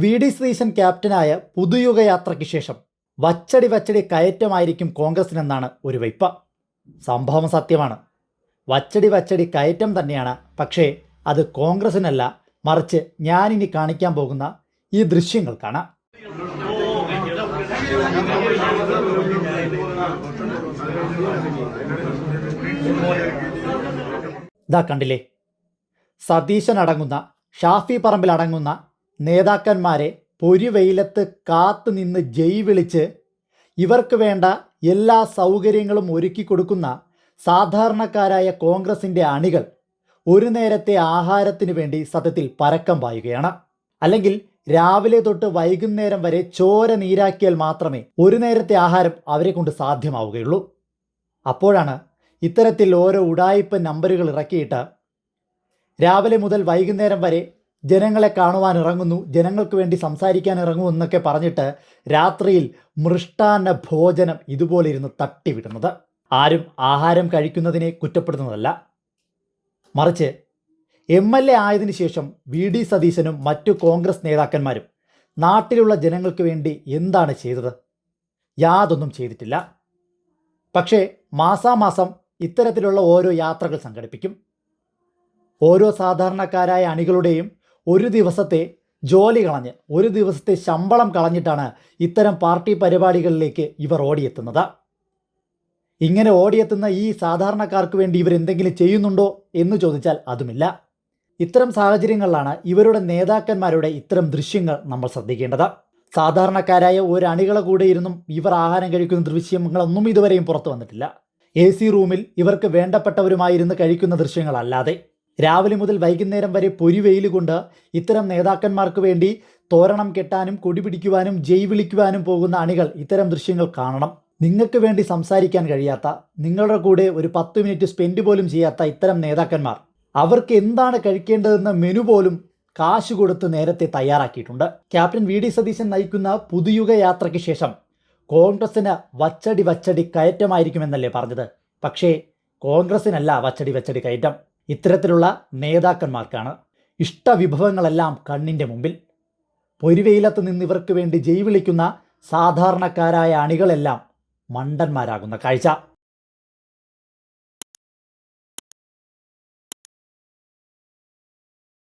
V D Sreesan ക്യാപ്റ്റനായ പുതുയുഗയാത്രയ്ക്ക് ശേഷം വച്ചടി വച്ചടി കയറ്റമായിരിക്കും കോൺഗ്രസിനെന്നാണ് ഒരു വയ്പ. സംഭവം സത്യമാണ്. വച്ചടി വച്ചടി കയറ്റം തന്നെയാണ്. പക്ഷേ അത് കോൺഗ്രസിനല്ല മറിച്ച് ഞാനിനി കാണിക്കാൻ പോകുന്ന ഈ ദൃശ്യങ്ങൾ കാണാം ഇതാ കണ്ടില്ലേ? സതീശൻ അടങ്ങുന്ന ഷാഫി പറമ്പിൽ അടങ്ങുന്ന നേതാക്കന്മാരെ പൊരിവെയിലത്ത് കാത്തു നിന്ന് ജയ് വിളിച്ച് ഇവർക്ക് വേണ്ട എല്ലാ സൗകര്യങ്ങളും ഒരുക്കി കൊടുക്കുന്ന സാധാരണക്കാരായ കോൺഗ്രസിന്റെ അണികൾ ഒരു നേരത്തെ ആഹാരത്തിന് വേണ്ടി സത്യത്തിൽ പരക്കം പായുകയാണ്. അല്ലെങ്കിൽ രാവിലെ തൊട്ട് വൈകുന്നേരം വരെ ചോര നീരാക്കിയാൽ മാത്രമേ ഒരു നേരത്തെ ആഹാരം അവരെ കൊണ്ട് സാധ്യമാവുകയുള്ളൂ. അപ്പോഴാണ് ഇത്തരത്തിൽ ഓരോ ഉടായിപ്പ് നമ്പറുകൾ ഇറക്കിയിട്ട് രാവിലെ മുതൽ വൈകുന്നേരം വരെ ജനങ്ങളെ കാണുവാൻ ഇറങ്ങുന്നു ജനങ്ങൾക്ക് വേണ്ടി സംസാരിക്കാൻ ഇറങ്ങുന്നു എന്നൊക്കെ പറഞ്ഞിട്ട് രാത്രിയിൽ മൃഷ്ടാന്ന ഭോജനം ഇതുപോലെ ഇരുന്ന് തട്ടിവിടുന്നത്. ആരും ആഹാരം കഴിക്കുന്നതിനെ കുറ്റപ്പെടുത്തുന്നതല്ല. മറിച്ച് എം എൽ എ ആയതിനു ശേഷം വി ഡി സതീശനും മറ്റു കോൺഗ്രസ് നേതാക്കന്മാരും നാട്ടിലുള്ള ജനങ്ങൾക്ക് വേണ്ടി എന്താണ് ചെയ്തത്? യാതൊന്നും ചെയ്തിട്ടില്ല. പക്ഷേ മാസാമാസം ഇത്തരത്തിലുള്ള ഓരോ യാത്രകൾ സംഘടിപ്പിക്കും. ഓരോ സാധാരണക്കാരായ അണികളുടെയും ഒരു ദിവസത്തെ ജോലി കളഞ്ഞ് ഒരു ദിവസത്തെ ശമ്പളം കളഞ്ഞിട്ടാണ് ഇത്തരം പാർട്ടി പരിപാടികളിലേക്ക് ഇവർ ഓടിയെത്തുന്നത്. ഇങ്ങനെ ഓടിയെത്തുന്ന ഈ സാധാരണക്കാർക്ക് വേണ്ടി ഇവർ എന്തെങ്കിലും ചെയ്യുന്നുണ്ടോ എന്ന് ചോദിച്ചാൽ അതുമില്ല. ഇത്തരം സാഹചര്യങ്ങളിലാണ് ഇവരുടെ നേതാക്കന്മാരുടെ ഇത്തരം ദൃശ്യങ്ങൾ നമ്മൾ ശ്രദ്ധിക്കേണ്ടത്. സാധാരണക്കാരായ ഒരു അണികളെ കൂടെ ഇരുന്നും ഇവർ ആഹാരം കഴിക്കുന്ന ദൃശ്യങ്ങളൊന്നും ഇതുവരെയും പുറത്തു വന്നിട്ടില്ല. എ സി റൂമിൽ ഇവർക്ക് വേണ്ടപ്പെട്ടവരുമായിരുന്ന് കഴിക്കുന്ന ദൃശ്യങ്ങളല്ലാതെ. രാവിലെ മുതൽ വൈകുന്നേരം വരെ പൊരിവെയിൽ കൊണ്ട് ഇത്തരം നേതാക്കന്മാർക്ക് വേണ്ടി തോരണം കെട്ടാനും കൊടി പിടിക്കുവാനും ജയ് വിളിക്കുവാനും പോകുന്ന അണികൾ ഇത്തരം ദൃശ്യങ്ങൾ കാണണം. നിങ്ങൾക്ക് വേണ്ടി സംസാരിക്കാൻ കഴിയാത്ത നിങ്ങളുടെ കൂടെ ഒരു പത്ത് മിനിറ്റ് സ്പെൻഡ് പോലും ചെയ്യാത്ത ഇത്തരം നേതാക്കന്മാർ. അവർക്ക് എന്താണ് കഴിക്കേണ്ടതെന്ന മെനു പോലും കാശ് കൊടുത്ത് നേരത്തെ തയ്യാറാക്കിയിട്ടുണ്ട്. ക്യാപ്റ്റൻ വി ഡി സതീശൻ നയിക്കുന്ന പുതുയുഗ യാത്രയ്ക്ക് ശേഷം കോൺഗ്രസിന് വച്ചടി വച്ചടി കയറ്റമായിരിക്കുമെന്നല്ലേ പറഞ്ഞത്. പക്ഷേ കോൺഗ്രസിനല്ല വച്ചടി വച്ചടി കയറ്റം. ഇത്തരത്തിലുള്ള നേതാക്കന്മാർക്കാണ് ഇഷ്ടവിഭവങ്ങളെല്ലാം കണ്ണിന്റെ മുമ്പിൽ. പൊരുവെയിലത്ത് നിന്ന് ഇവർക്ക് വേണ്ടി ജൈവിളിക്കുന്ന സാധാരണക്കാരായ അണികളെല്ലാം മണ്ടന്മാരാകുന്ന കാഴ്ച.